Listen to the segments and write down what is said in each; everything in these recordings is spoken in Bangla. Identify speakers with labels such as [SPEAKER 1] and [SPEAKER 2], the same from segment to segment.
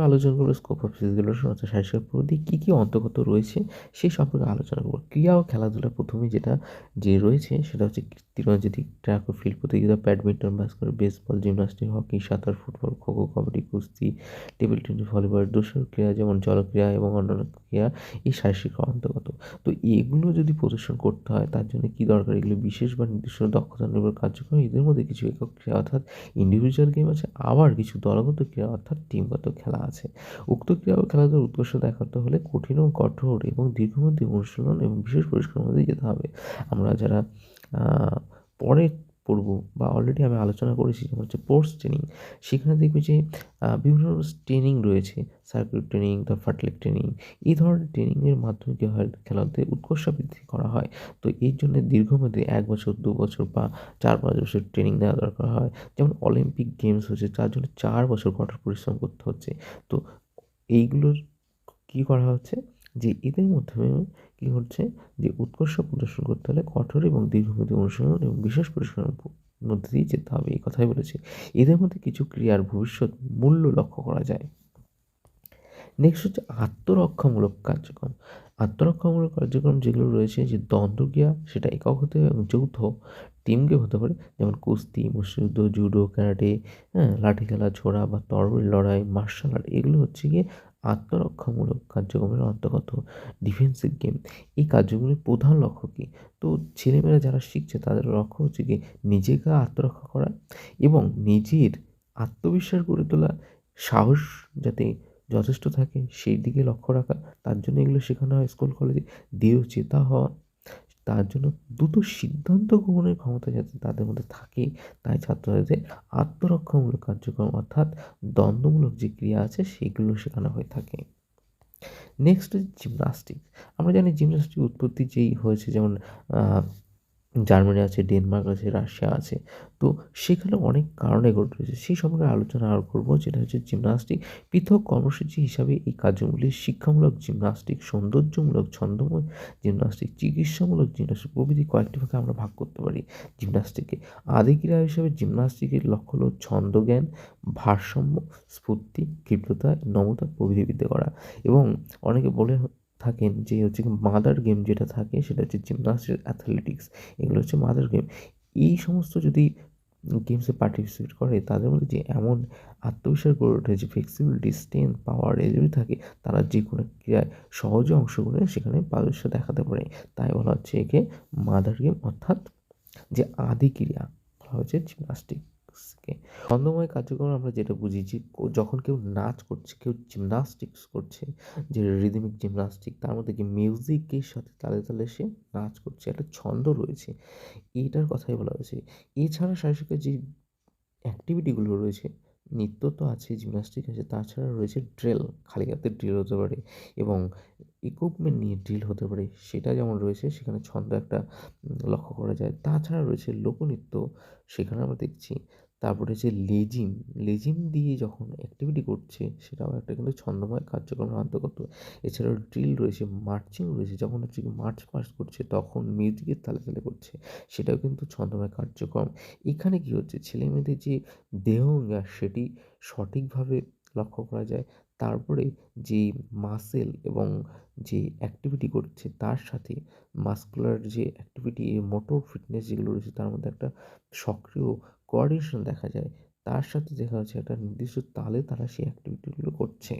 [SPEAKER 1] আলোচনা করব স্কোপ অফ ফিজিক্যাল অর্থাৎ শারীরিক প্রতি কী কী অন্তর্গত রয়েছে সেই সম্পর্কে আলোচনা করব। ক্রীড়া ও খেলাধুলা প্রথমে যেটা যে রয়েছে সেটা হচ্ছে তিরঞ্জিত ট্র্যাক ও ফিল্ড প্রতিযোগিতা, badminton basket baseball gymnastic hockey সাঁতার ফুটবল খোখো কবাডি কুস্তি টেবিল টেনিস ভলিবল দোসর ক্রীড়া যেমন জলক্রীড়া এবং অন্যান্য ক্রীড়া এই শারীরিক অন্তর্গত। তো এগুলো যদি প্রদর্শন করতে হয়, তার জন্য কী দরকার? এগুলো বিশেষ বা নির্দিষ্ট দক্ষতা নির্ভর কার্যক্রম, এদের মধ্যে কিছু একক ক্রীড়া অর্থাৎ ইন্ডিভিজুয়াল গেম আছে, আবার কিছু দলগত ক্রীড়া অর্থাৎ টিমগত খেলা আছে। উক্ত ক্রীড়া ও খেলাধুলার উৎকর্ষ দেখাতে হলে কঠিন ও কঠোর এবং দীর্ঘমেয়াদী অনুশীলন এবং বিশেষ পরিষ্কার মধ্যে যেতে হবে। আমরা যারা পরে পড়ব বা অলরেডি আমি আলোচনা করেছি যেমন হচ্ছে স্পোর্টস ট্রেনিং সেখানে দেখবে যে বিভিন্ন ট্রেনিং রয়েছে। সার্কিট ট্রেনিং তারপর ফাটলেক ট্রেনিং এই ধরনের ট্রেনিংয়ের মাধ্যমে কী হয়, খেলাতে উৎকর্ষ বৃদ্ধি করা হয়। তো এর জন্য দীর্ঘমেয়াদী এক বছর, দু বছর বা চার পাঁচ বছর ট্রেনিং দেওয়া দরকার হয়। যেমন অলিম্পিক গেমস হচ্ছে, তার জন্য চার বছর কঠোর পরিশ্রম করতে হচ্ছে। তো এইগুলোর কী করা হচ্ছে? যে এদের মাধ্যমে কী হচ্ছে? যে উৎকর্ষ প্রদর্শন করতে হলে কঠোর এবং দীর্ঘমেয়াদী অনুশীলন এবং বিশেষ পরিশ্রমের মধ্যে দিয়ে যেতে হবে, এই কথাই বলেছি। এদের মধ্যে কিছু ক্রিয়ার ভবিষ্যৎ মূল্য লক্ষ্য করা যায়। নেক্সট হচ্ছে আত্মরক্ষামূলক কার্যক্রম। আত্মরক্ষামূলক কার্যক্রম যেগুলো রয়েছে, যে দ্বন্দ্বক্রিয়া সেটা একক হতে এবং যৌথ টিম গেম হতে পারে, যেমন কুস্তি, মুষ্টিযুদ্ধ, জুডো, ক্যারাটে হ্যাঁ লাঠি খেলা, ছোড়া বা তরবারি লড়াই মার্শাল আর্ট এগুলো হচ্ছে গিয়ে আত্মরক্ষামূলক কার্যক্রমের অন্তর্গত ডিফেন্সিভ গেম এই কার্যক্রমের প্রধান লক্ষ্য কী? তো ছেলেমেয়েরা যারা শিখছে তাদের লক্ষ্য হচ্ছে কি নিজেকে আত্মরক্ষা করা এবং নিজের আত্মবিশ্বাস গড়ে তোলা, সাহস যাতে যথেষ্ট থাকে সেই দিকে লক্ষ্য রাখা। তার জন্য এগুলো শেখানো হয় স্কুল কলেজে দেহ চেতা হওয়া তার জন্য দ্রুত সিদ্ধান্ত গ্রহণের ক্ষমতা যাতে তাদের মধ্যে থাকে, তাই ছাত্রছাত্রীদের আত্মরক্ষামূলক কার্যক্রম অর্থাৎ দ্বন্দ্বমূলক যে ক্রিয়া আছে সেগুলো শেখানো হয়ে থাকে। নেক্সট জিমনাস্টিক আমরা জানি জিমনাস্টিক উৎপত্তি যেই হয়েছে, যেমন জার্মানি আছে, ডেনমার্ক আছে, রাশিয়া আছে। তো সেখানে অনেক কারণে ঘটে রয়েছে। সেই সম্পর্কে আলোচনা আর করব, যেটা হচ্ছে জিমনাস্টিক। পৃথক কর্মসূচি হিসাবে এই কার্যগুলি শিক্ষামূলক জিমনাস্টিক, সৌন্দর্যমূলক, ছন্দময় জিমনাস্টিক, চিকিৎসামূলক জিমনাস্টিক প্রভৃতি কয়েকটি ভাগে আমরা ভাগ করতে পারি জিমনাস্টিককে আদি ক্রীড়া হিসাবে জিমনাস্টিকের লক্ষ্য হলো ছন্দজ্ঞান, ভারসাম্য, স্ফূর্তি, ক্ষিপ্রতা নমতা প্রভৃতি বিদ্যা করা। এবং অনেকে বলে থাকেন যে হচ্ছে মাদার গেম যেটা থাকে সেটা হচ্ছে জিমনাস্টিক অ্যাথলেটিক্স এগুলো হচ্ছে মাদার গেম এই সমস্ত যদি গেমসে পার্টিসিপেট করে, তাদের মধ্যে যে এমন আত্মবিশ্বাস গড়ে ওঠে যে ফ্লেক্সিবিলিটি স্ট্রেংথ পাওয়ার এগুলি থাকে, তারা যে কোনো ক্রীড়ায় সহজে অংশগ্রহণে সেখানে পারদর্শ দেখাতে পারে। তাই বলা হচ্ছে একে মাদার গেম অর্থাৎ যে আদি ক্রিয়া বলা হচ্ছে জিমনাস্টিক জিমনাস্টিক্সকে ছন্দময় কার্যক্রম আমরা যেটা বুঝি যে যখন কেউ নাচ করছে, কেউ জিমনাস্টিক্স করছে, যে রিদমিক জিমনাস্টিক তার মধ্যে কি মিউজিকের সাথে তালে তালে সে নাচ করছে, একটা ছন্দ রয়েছে। এইটার কথাই বলা হয়েছে। এছাড়া শারীরিক যে অ্যাক্টিভিটিগুলো রয়েছে, নৃত্য তো আছে জিমনাস্টিক আছে, তাছাড়া রয়েছে ড্রিল খালি হাতে ড্রিল হতে পারে এবং ইকুইপমেন্ট নিয়ে ড্রিল হতে পারে, সেটা যেমন রয়েছে, সেখানে ছন্দ একটা লক্ষ্য করা যায়। তাছাড়া রয়েছে লোকনৃত্য, সেখানে আমরা দেখছি তারপরে যে লেজিম লেজিম দিয়ে যখন অ্যাক্টিভিটি করছে, সেটাও একটা কিন্তু ছন্দময় কার্যক্রমের অন্তর্গত এছাড়াও ড্রিল রয়েছে মার্চিং রয়েছে যখন হচ্ছে কি মার্চ পাস করছে, তখন মিউজিকের তালে তালে করছে, সেটাও কিন্তু ছন্দময় কার্যক্রম। এখানে কী হচ্ছে ছেলে মেয়েদের যে দেহঙ্গা সেটি সঠিকভাবে লক্ষ্য করা যায়। তারপরে যে মাসেল এবং যে অ্যাক্টিভিটি করছে, তার সাথে মাস্কুলার যে অ্যাক্টিভিটি মোটর ফিটনেস যেগুলো রয়েছে, তার মধ্যে একটা সক্রিয় কোঅর্ডিনেশন দেখা যায়, তার সাথে দেখা যাচ্ছে একটা নির্দিষ্ট তালে তারা সেই অ্যাক্টিভিটিগুলো করছে।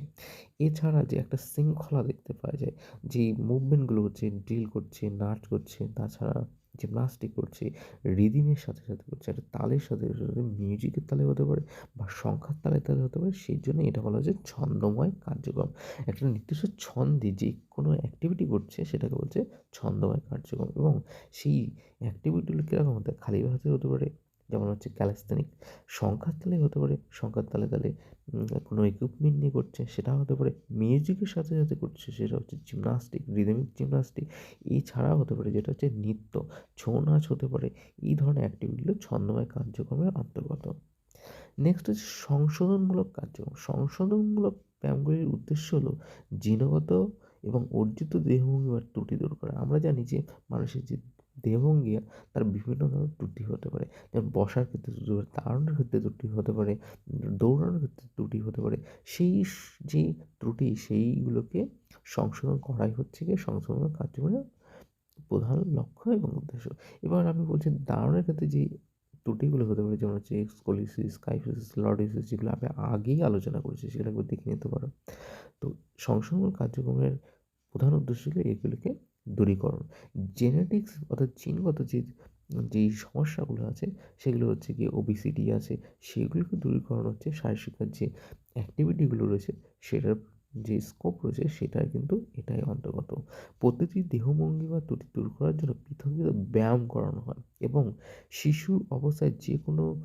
[SPEAKER 1] এছাড়া যে একটা শৃঙ্খলা দেখতে পাওয়া যায় যে মুভমেন্টগুলো হচ্ছে ড্রিল করছে নাচ করছে, তাছাড়া জিমনাস্টিক করছে রিদিমের সাথে সাথে করছে, একটা তালের সাথে সাথে মিউজিকের তালে হতে পারে বা সংখ্যার তালে তালে হতে পারে, সেই জন্য এটা বলা হচ্ছে ছন্দময় কার্যক্রম। একটা নির্দিষ্ট ছন্দে যে কোনো অ্যাক্টিভিটি করছে, সেটাকে বলছে ছন্দময় কার্যক্রম। এবং সেই অ্যাক্টিভিটিগুলো কীরকম হতে খালি হাতে হতে পারে যেমন হচ্ছে ক্যালাস্থেনিক সংখ্যার তালে হতে পারে, সংখ্যার তালে তালে কোনো ইকুইপমেন্ট নিয়ে করছে সেটা হতে পারে মিউজিকের সাথে সাথে করছে, সেটা হচ্ছে জিমনাস্টিক রিদমিক জিমনাস্টিক এছাড়াও হতে পারে যেটা হচ্ছে নৃত্য, ছৌ নাচ হতে পারে, এই ধরনের অ্যাক্টিভিটিগুলো ছন্দময় কার্যক্রমের অন্তর্গত। নেক্সট হচ্ছে সংশোধনমূলক কার্যক্রম, সংশোধনমূলক ব্যায়ামগুলির উদ্দেশ্য হলো জিনগত এবং অর্জিত দেহভঙ্গি বা ত্রুটি দূর করা। আমরা জানি যে মানুষের যে দেহভঙ্গিয়া তার বিভিন্ন ধরনের ত্রুটি হতে পারে। যেমন বসার ক্ষেত্রে ত্রুটি হতে দাঁড়ানোর ক্ষেত্রে ত্রুটি হতে পারে, দৌড়ানোর ক্ষেত্রে ত্রুটি হতে পারে। সেই যে ত্রুটি সেইগুলোকে সংশোধন করাই হচ্ছে গিয়ে সংশোধন কার্যক্রমের প্রধান লক্ষ্য এবং উদ্দেশ্য। এবার আমি বলছি দাঁড়ানোর ক্ষেত্রে যে ত্রুটিগুলো হতে পারে, যেমন হচ্ছে স্কোলিসিস কাইফিসিস লর্ডিসিস যেগুলো আমি আগেই আলোচনা করেছি, সেগুলো একবার দেখে নিতে পারো। তো সংশোধন কার্যক্রমের প্রধান উদ্দেশ্য হলো এগুলিকে দূরীকরণ। জেনেটিক্স অর্থাৎ জিনগত যে, যেই সমস্যাগুলো আছে, সেগুলো হচ্ছে গিয়ে ওবিসিটি আছে, সেগুলোকে দূরীকরণ হচ্ছে শারীরিক যে অ্যাক্টিভিটিগুলো রয়েছে, সেটার যে স্কোপ রয়েছে সেটাই কিন্তু এটাই অন্তর্গত। প্রতিটি দেহভঙ্গি বা ত্রুটি দূর করার জন্য পৃথক ব্যায়াম করানো হয় এবং শিশু অবস্থায় যে কোনো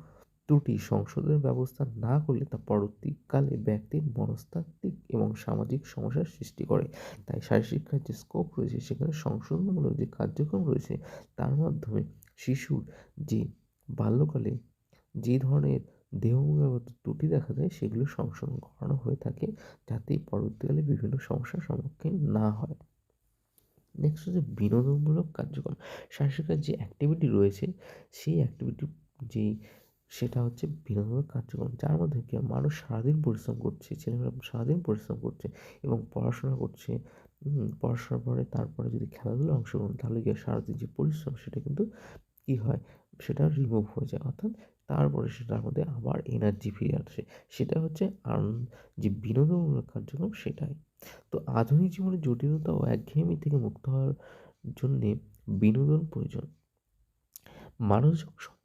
[SPEAKER 1] ত্রুটি সংশোধনের ব্যবস্থা না করলে তা পরবর্তীকালে ব্যক্তির মনস্তাত্ত্বিক এবং সামাজিক সমস্যার সৃষ্টি করে। তাই শারীরশিক্ষার যে স্কোপ রয়েছে, সেখানে সংশোধনমূলক যে কার্যক্রম রয়েছে, তার মাধ্যমে শিশুর যে বাল্যকালে যে ধরনের দেহমূলগত ত্রুটি দেখা যায় সেগুলো সংশোধন করানো হয়ে থাকে যাতে পরবর্তীকালে বিভিন্ন সমস্যার সম্মুখীন না হয়। নেক্সট হচ্ছে বিনোদনমূলক কার্যক্রম। শারীরিক যে অ্যাক্টিভিটি রয়েছে, সেই অ্যাক্টিভিটি যেই সেটা হচ্ছে বিনোদনের কার্যক্রম, যার মধ্যে কি মানুষ সারাদিন পরিশ্রম করছে, ছেলেমেয়েরা সারাদিন পরিশ্রম করছে এবং পড়াশোনা করছে পড়াশোনার পরে তারপরে যদি খেলাধুলায় অংশগ্রহণ তাহলে গিয়ে সারাদিন যে পরিশ্রম সেটা কিন্তু কী হয়? সেটা রিমুভ হয়ে যায়। অর্থাৎ তারপরে সেটার মধ্যে আবার এনার্জি ফিরে আসে। সেটা হচ্ছে যে বিনোদনমূলক কার্যক্রম সেটাই। তো আধুনিক জীবনে জটিলতা ও একঘেয়েমি থেকে মুক্ত হওয়ার জন্যে বিনোদন প্রয়োজন। মানুষ যখন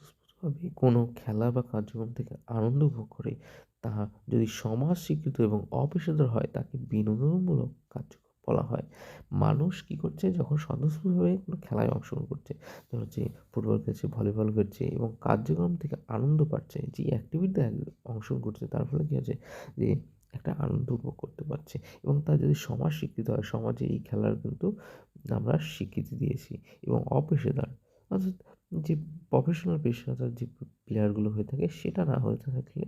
[SPEAKER 1] স্বতঃস্ফূর্তভাবে কোনো খেলা বা কার্যক্রম থেকে আনন্দ উপভোগ করে তাহা যদি সমাজ স্বীকৃত এবং অপেশাদার হয়, তাকে বিনোদনমূলক কার্যক্রম বলা হয়। মানুষ কী করছে? যখন স্বতঃস্ফূর্তভাবে কোনো খেলায় অংশগ্রহণ করছে যেমন হচ্ছে ফুটবল খেলছে, ভলিবল খেলছে এবং কার্যক্রম থেকে আনন্দ পাচ্ছে, যে অ্যাক্টিভিটিতে অংশগ্রহণ করছে, তার ফলে কী হচ্ছে? যে একটা আনন্দ উপভোগ করতে পারছে এবং তার যদি সমাজ স্বীকৃত হয়, সমাজে এই খেলার কিন্তু আমরা স্বীকৃতি দিয়েছি এবং অপেশাদার। অর্থাৎ যে প্রফেশনাল পেশাদার যে প্লেয়ারগুলো হয়ে থাকে সেটা না হয়ে থাকলে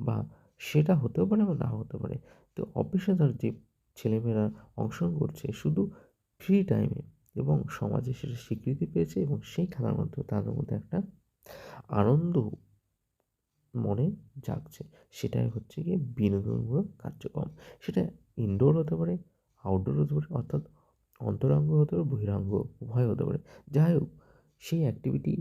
[SPEAKER 1] বা সেটা হতেও পারে বা না হতে পারে। তো অপেশাদার যে ছেলেমেয়েরা অংশগ্রহণ করছে শুধু ফ্রি টাইমে এবং সমাজে সেটা স্বীকৃতি পেয়েছে এবং সেই খেলার মাধ্যমে তাদের মধ্যে একটা আনন্দ মনে জাগছে। সেটাই হচ্ছে গিয়ে বিনোদনমূলক কার্যক্রম। সেটা ইনডোর হতে পারে আউটডোর হতে পারে, অর্থাৎ অন্তরঙ্গ হতে পারে, বহিরাঙ্গ, উভয় হতে পারে। যাই হোক সেই অ্যাক্টিভিটির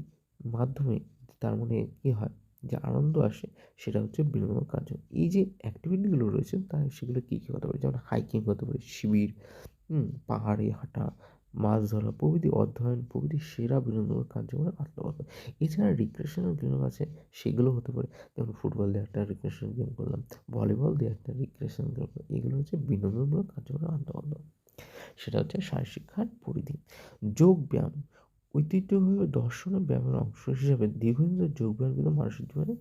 [SPEAKER 1] মাধ্যমে তার মনে কী হয়? যে আনন্দ আসে, সেটা হচ্ছে বিনোদন কার্য। এই যে অ্যাক্টিভিটিগুলো রয়েছে তা সেগুলো কী কী হতে পারে? যেমন হাইকিং হতে পারে, শিবির পাহাড়ে হাঁটা, মাছ ধরা, প্রভৃতি অধ্যয়ন, প্রভৃতি সেরা বিনোদনমূলক কার্যক্রমে আত্মগত এছাড়া রিক্রিয়েশনাল বিনোদন আছে, সেগুলো হতে পারে। যেমন ফুটবল দিয়ে একটা রিক্রিয়েশনাল গেম করলাম ভলিবল দিয়ে একটা রিক্রিয়েশনাল গেম করলাম, এগুলো হচ্ছে বিনোদনমূলক কার্যক্রমে আত্মগত সেটা হচ্ছে শারীরশিক্ষার পরিধি যোগ ব্যায়াম ঐতিহ্যভাবে ও ব্যায়ামের অংশ হিসেবে দীর্ঘদিন ধরে যোগব্যায়াম কিন্তু মানুষের জীবনে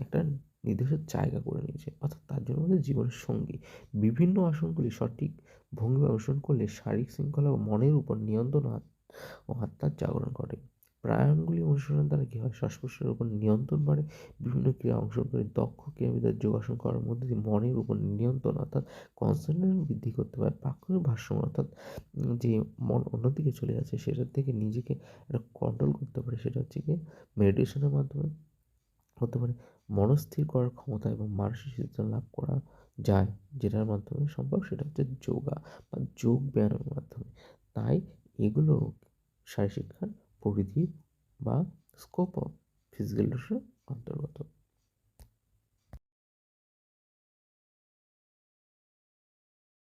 [SPEAKER 1] একটা নির্দিষ্ট জায়গা করে নিয়েছে। অর্থাৎ তার জন্য আমাদের জীবনের সঙ্গী। বিভিন্ন আসনগুলি সঠিক ভঙ্গি অনুসরণ করলে শারীরিক শৃঙ্খলা ও মনের উপর নিয়ন্ত্রণ ও আত্মার জাগরণ ঘটে। প্রাণায়ামগুলি অনুসরণের দ্বারা কী হয়? শ্বাস প্রশ্বাসের উপর নিয়ন্ত্রণ বাড়ে। বিভিন্ন ক্রিয়া অংশগ্রহণ করে দক্ষ ক্রীড়াবিদের যোগাসন করার মধ্যে দিয়ে মনের উপর নিয়ন্ত্রণ অর্থাৎ কনসেন্ট্রেশন বৃদ্ধি করতে পারে। প্রাকৃতিক ভারসাম্য অর্থাৎ যে মন অন্যদিকে চলে যাচ্ছে সেটার থেকে নিজেকে একটা কন্ট্রোল করতে পারে। সেটা হচ্ছে গিয়ে মেডিটেশনের মাধ্যমে হতে পারে। মনস্থির করার ক্ষমতা এবং মানসিক সিদ্ধান্ত লাভ করা যায়, যেটার মাধ্যমে সম্ভব সেটা হচ্ছে যোগা বা যোগ ব্যায়ামের মাধ্যমে। তাই এগুলো শারীরশিক্ষার পরিধি বা স্কোপ অফ ফিজিক্যাল অন্তর্গত।